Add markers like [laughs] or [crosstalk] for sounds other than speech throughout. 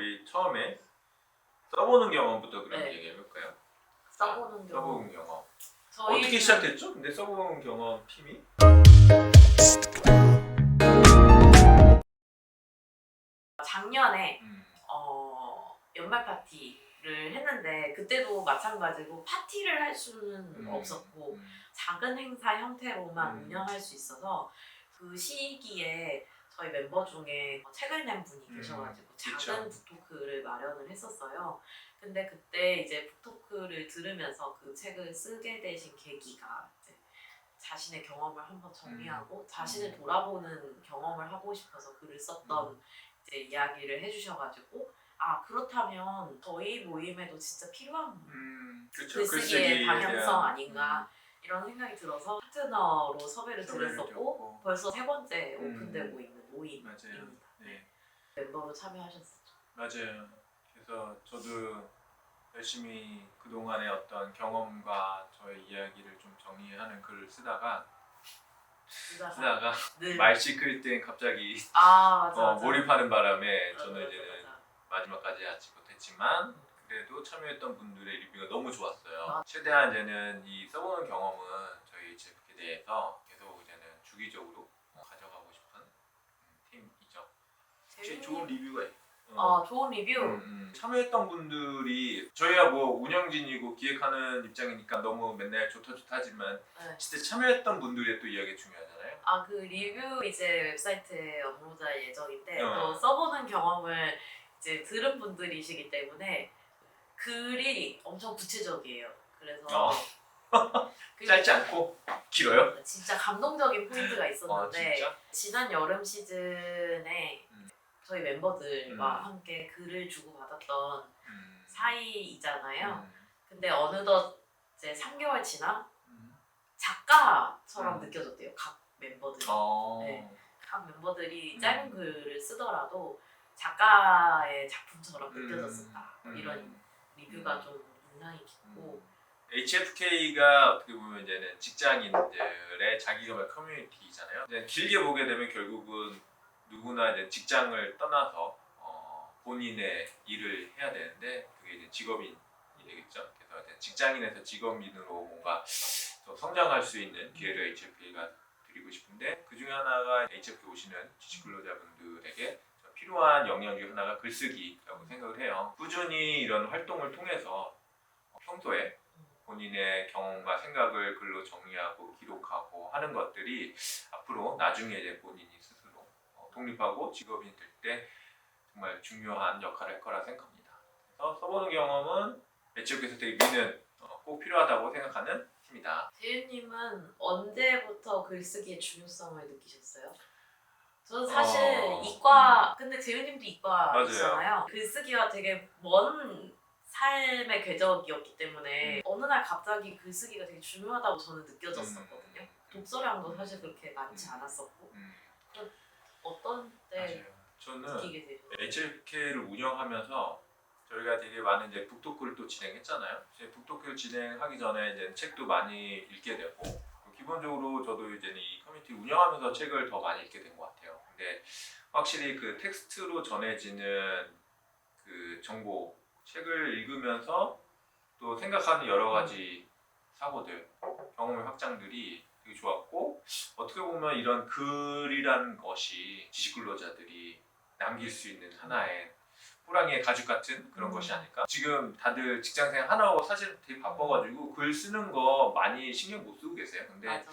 우리 처음에 써보는 경험부터 그럼 네. 얘기해 볼까요? 써보는 경험. 써보는 경험. 저희는 어떻게 시작됐죠? 근데 써보는 경험 팀이? 작년에 음. 어, 연말 파티를 했는데 그때도 마찬가지로 파티를 할 수는 음. 없었고 음. 작은 행사 형태로만 음. 운영할 수 있어서 그 시기에 저희 멤버 중에 책을 낸 분이 음, 계셔가지고 그쵸. 작은 북토크를 마련을 했었어요. 근데 그때 이제 북토크를 들으면서 그 책을 쓰게 되신 계기가 이제 자신의 경험을 한번 정리하고 자신을 돌아보는 경험을 하고 싶어서 글을 썼던 음. 이제 이야기를 해주셔가지고 아 그렇다면 저희 모임에도 진짜 필요한 음. 그렇죠. 글쓰기의 방향성 아닌가 음. 이런 생각이 들어서 파트너로 섭외를 드렸었고. 벌써 세 번째 음. 오픈되고 있는 맞아요. 네. 멤버로 참여하셨었죠. 맞아요. 그래서 저도 열심히 그동안의 어떤 경험과 저의 이야기를 좀 정리하는 글을 쓰다가 쓰다가 쓰다가 늘말 시끌 땐 갑자기 아 맞아, 어, 맞아. 몰입하는 바람에 맞아, 저는 맞아, 이제는 맞아. 마지막까지 하지 못했지만 그래도 참여했던 분들의 리뷰가 너무 좋았어요. 아. 최대한 이제는 이 써보는 경험은 저희 제프에 대해서 계속 이제는 주기적으로 어, 가져가고 싶은 음, 팀이죠. 혹시 좋은 리뷰가 있- 어 좋은 리뷰. 음, 음. 참여했던 분들이 저희야 뭐 운영진이고 기획하는 입장이니까 너무 맨날 좋다 좋다 하지만 네. 진짜 참여했던 분들의 또 이야기 중요하잖아요. 아 그 리뷰 이제 웹사이트에 업로드할 예정인데 어. 또 써보는 경험을 이제 들은 분들이시기 때문에 글이 엄청 구체적이에요. 그래서 어. [laughs] 그- 짧지 않고 길어요? 진짜 감동적인 포인트가 아 있었는데 진짜? 지난 여름 시즌에 음. 저희 멤버들과 음. 함께 글을 주고받았던 음. 사이이잖아요. 음. 근데 어느덧 이제 3개월 지나 음. 작가처럼 음. 느껴졌대요. 각 멤버들이. 어. 네. 각 멤버들이 음. 짧은 글을 쓰더라도 작가의 작품처럼 음. 느껴졌었다. 음. 이런 리뷰가 음. 좀 인상이 깊고 HFK가 어떻게 보면 이제는 직장인들의 자기개발 커뮤니티잖아요. 이제 길게 보게 되면 결국은 누구나 이제 직장을 떠나서 어, 본인의 일을 해야 되는데 그게 이제 직업인이 되겠죠. 그래서 이제 직장인에서 직업인으로 뭔가 더 성장할 수 있는 기회를 HFK가 드리고 싶은데 그 중에 하나가 HFK 오시는 지식 근로자분들에게 필요한 역량 중 하나가 글쓰기라고 생각을 해요. 꾸준히 이런 활동을 통해서 평소에 본인의 경험과 생각을 글로 정리하고 기록하고 하는 것들이 앞으로 나중에 이제 본인이 스스로 어, 독립하고 직업인이 될 때 정말 중요한 역할을 할 거라 생각합니다. 그래서 써보는 경험은 매체국에서 되게 미는 어, 꼭 필요하다고 생각하는 팀이다. 재윤님은 언제부터 글쓰기의 중요성을 느끼셨어요? 저는 사실 어, 이과 근데 재윤님도 이과이잖아요. 글쓰기가 되게 먼 삶의 궤적이었기 때문에 음. 어느 날 갑자기 글쓰기가 되게 중요하다고 저는 느껴졌었거든요. 음. 독서량도 사실 그렇게 많지 않았었고 음, 어떤 때 맞아요. 저는 느끼게? HFK를 운영하면서 저희가 되게 많은 이제 북토크를 또 진행했잖아요. 이제 북토크를 진행하기 전에 이제 책도 많이 읽게 되고 기본적으로 저도 이제 이 커뮤니티 운영하면서 책을 더 많이 읽게 된 것 같아요. 근데 확실히 그 텍스트로 전해지는 그 정보 책을 읽으면서 또 생각하는 여러 가지 사고들 경험의 확장들이 되게 좋았고 어떻게 보면 이런 글이라는 것이 지식 근로자들이 남길 수 있는 하나의 호랑이의 가죽 같은 그런 음. 것이 아닐까. 지금 다들 직장생활 하나하고 사실 되게 바빠가지고 글 쓰는 거 많이 신경 못 쓰고 계세요. 근데 맞아.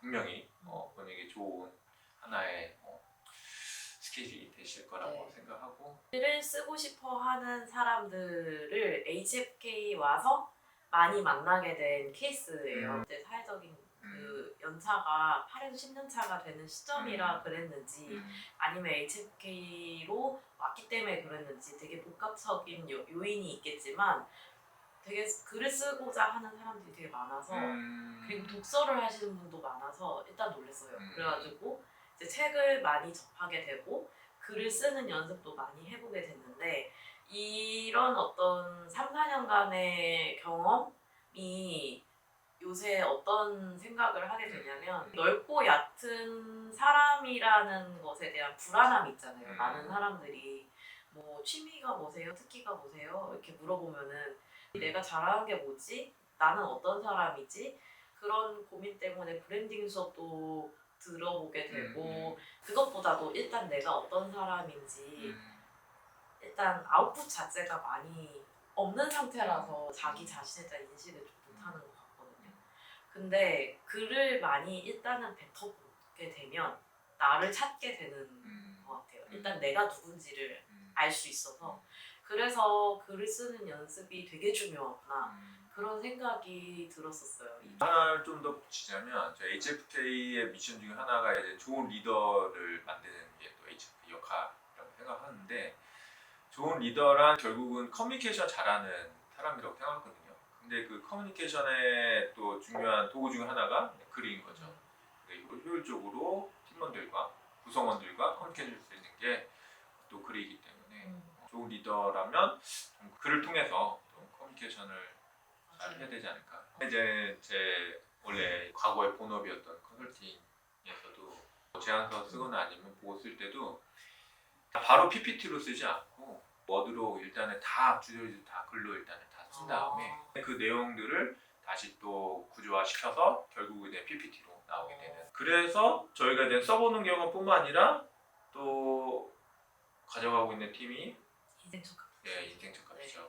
분명히 어, 본인에게 좋은 하나의 어, 스케줄이 되실 거라고 네. 생각하고 글을 쓰고 싶어 하는 사람들을 HFK 와서 많이 만나게 된 케이스예요. 음. 이제 사회적인 음, 그 연차가 8에서 10년 차가 되는 시점이라 음. 그랬는지 음, 아니면 HFK로 왔기 때문에 그랬는지 되게 복합적인 요, 요인이 있겠지만 되게 글을 쓰고자 하는 사람들이 되게 많아서 음, 그리고 독서를 하시는 분도 많아서 일단 놀랐어요. 음. 그래가지고 이제 책을 많이 접하게 되고 글을 쓰는 연습도 많이 해보게 됐는데 이런 어떤 3, 4년간의 경험이 요새 어떤 생각을 하게 되냐면 넓고 얕은 사람이라는 것에 대한 불안함이 있잖아요. 음. 많은 사람들이 뭐 취미가 뭐세요? 특기가 뭐세요? 이렇게 물어보면은 내가 잘하는 게 뭐지? 나는 어떤 사람이지? 그런 고민 때문에 브랜딩 수업도 들어보게 되고 그것보다도 일단 내가 어떤 사람인지 음. 일단 아웃풋 자체가 많이 없는 상태라서 자기 자신에 대한 인식을 좀 못하는 것 같거든요. 근데 글을 많이 일단은 뱉어보게 되면 나를 찾게 되는 음. 것 같아요. 일단 내가 누군지를 음. 알 수 있어서 그래서 글을 쓰는 연습이 되게 중요하구나 음. 그런 생각이 들었었어요. 하나를 좀 더 붙이자면 저희 HFK의 미션 중에 하나가 이제 좋은 리더를 만드는 게 또 HFK 역할이라고 생각하는데 좋은 리더란 결국은 커뮤니케이션 잘하는 사람이라고 생각하거든요. 근데 그 커뮤니케이션의 또 중요한 도구 중 하나가 글인 거죠. 그리고 효율적으로 팀원들과 구성원들과 커뮤니케이션을 수 있는 게 또 글이기 때문에 음, 좋은 리더라면 좀 글을 통해서 좀 커뮤니케이션을 잘 해야 되지 않을까. 이제 제 원래 과거의 본업이었던 컨설팅에서도 제안서 쓰거나 아니면 보고 쓸 때도 바로 PPT로 쓰지 않고 워드로 일단은 다 주저리 다 글로 일단은 다 쓴 다음에 그 내용들을 다시 또 구조화시켜서 결국 이제 PPT로 나오게 되는. 그래서 저희가 이제 써보는 경우뿐만 아니라 또 가져가고 있는 팀이 인생 척 예, 인생 척값이죠.